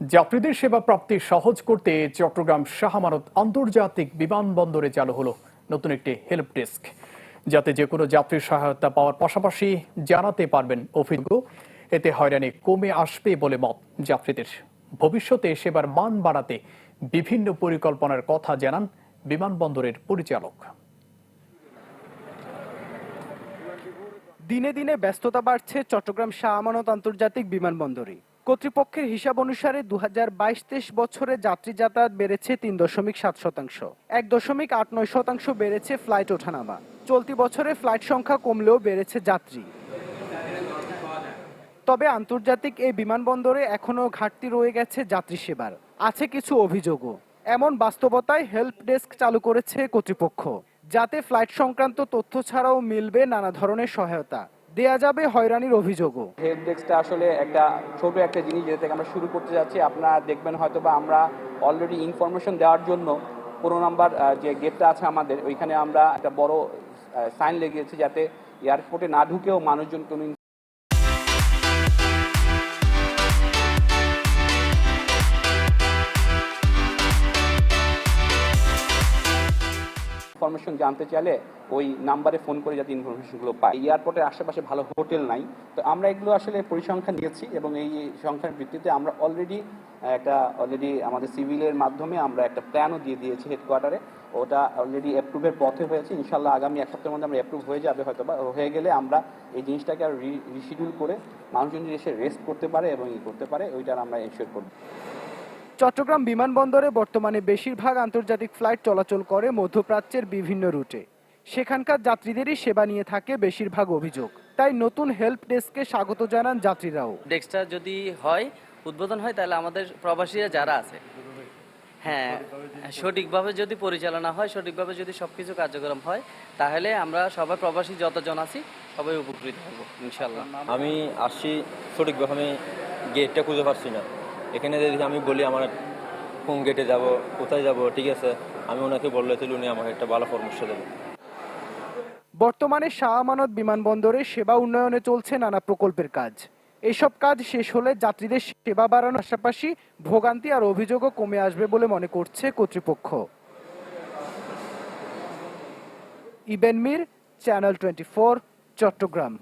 যাত্রীদের সেবা প্রাপ্তি সহজ করতে চট্টগ্রাম শাহমানত আন্তর্জাতিক বিমানবন্দরে চালু হলো নতুন একটি হেল্প ডেস্ক যাতে যে কোনো যাত্রীর সহায়তা পাওয়ার পাশাপাশি জানাতে পারবেন অভিজ্ঞ। এতে হয়রানি কমে আসবে বলে মত যাত্রীদের। ভবিষ্যতে সেবার মান বাড়াতে বিভিন্ন পরিকল্পনার কথা জানান বিমানবন্দরের পরিচালক। দিনে দিনে ব্যস্ততা বাড়ছে চট্টগ্রাম শাহ আমানত আন্তর্জাতিক বিমানবন্দরে। কর্তৃপক্ষের হিসাব অনুসারে দু হাজার বাইশ তেইশ বছরে যাত্রী যাতায়াত বেড়েছে তিন দশমিক সাত শতাংশ। এক দশমিক আট নয় শতাংশ বেড়েছে ফ্লাইট ওঠানামা। চলতি বছরে ফ্লাইট সংখ্যা কমলেও বেড়েছে যাত্রী। তবে আন্তর্জাতিক এই বিমানবন্দরে এখনও ঘাটতি রয়ে গেছে যাত্রী সেবার। আছে কিছু অভিযোগও। এমন বাস্তবতায় হেল্প ডেস্ক চালু করেছে কর্তৃপক্ষ, যাতে ফ্লাইট সংক্রান্ত তথ্য ছাড়াও মিলবে নানা ধরনের সহায়তা। দেয়া যাবে হয়রানির অভিযোগও। হেল্প ডেস্কটা আসলে একটা ছোট একটা জিনিস যেটা থেকে আমরা শুরু করতে যাচ্ছি। আপনারা দেখবেন হয়তো বা আমরা অলরেডি ইনফরমেশন দেওয়ার জন্য পুরো নাম্বার যে গেটটা আছে আমাদের, ওইখানে আমরা একটা বড় সাইন লেগেছি যাতে এয়ারপোর্টে না ঢুকেও মানুষজন কোনো ইনফরমেশন জানতে চাইলে ওই নাম্বারে ফোন করে যাতে ইনফরমেশনগুলো পায় এয়ারপোর্টের আশেপাশে ভালো হোটেল নাই। তো আমরা এগুলো আসলে পরিসংখ্যান নিয়েছি এবং এই সংখ্যার ভিত্তিতে আমরা অলরেডি একটা অলরেডি আমাদের সিভিলের মাধ্যমে আমরা একটা প্ল্যানও দিয়ে দিয়েছি হেডকোয়ার্টারে ওটা অলরেডি অ্যাপ্রুভের পথে হয়েছে। ইনশাল্লাহ আগামী এক সপ্তাহের মধ্যে আমরা অ্যাপ্রুভ হয়ে যাবে হয়তো বা। হয়ে গেলে আমরা এই জিনিসটাকে আর রিশিডিউল করে মানুষজন এসে রেস্ট করতে পারে এবং ই করতে পারে, ওইটার আমরা এনশিওর করব। চট্টগ্রাম বিমানবন্দরে বর্তমানে বেশিরভাগ আন্তর্জাতিক ফ্লাইট চলাচল করে মধ্যপ্রাচ্যের বিভিন্ন রুটে। সেখানকার যাত্রীদেরই সেবা নিয়ে থাকে বেশিরভাগ অভিযোগ। তাই নতুন হেল্প ডেস্কে স্বাগত জানান যাত্রীরাও। ডেস্কটা যদি হয় উদ্বোধন হয় তাহলে আমাদের প্রবাসীরা যারা আছে হ্যাঁ সঠিকভাবে যদি পরিচালনা হয় সঠিকভাবে যদি সব কিছু কার্যক্রম হয় তাহলে আমরা সবাই প্রবাসী যতজন আছি সবাই উপকৃত হব ইনশাল্লাহ আমি আসছি সঠিকভাবে আমি গেটটা খুঁজে পাচ্ছি না। এখানে যদি আমি বলি আমার কোন গেটে যাব, কোথায় যাব, ঠিক আছে? আমি ওনাকে বললে তাহলে উনি আমাকে একটা ভালো পরামর্শ দেবে। বর্তমানে শাহ আমানত বিমানবন্দরে সেবা উন্নয়নে চলছে নানা প্রকল্পের কাজ। এসব কাজ শেষ হলে যাত্রীদের সেবা বাড়ানোর পাশাপাশি ভোগান্তি আর অভিযোগও কমে আসবে বলে মনে করছে কর্তৃপক্ষ। ইবেন মির চ্যানেল টোয়েন্টি চট্টগ্রাম।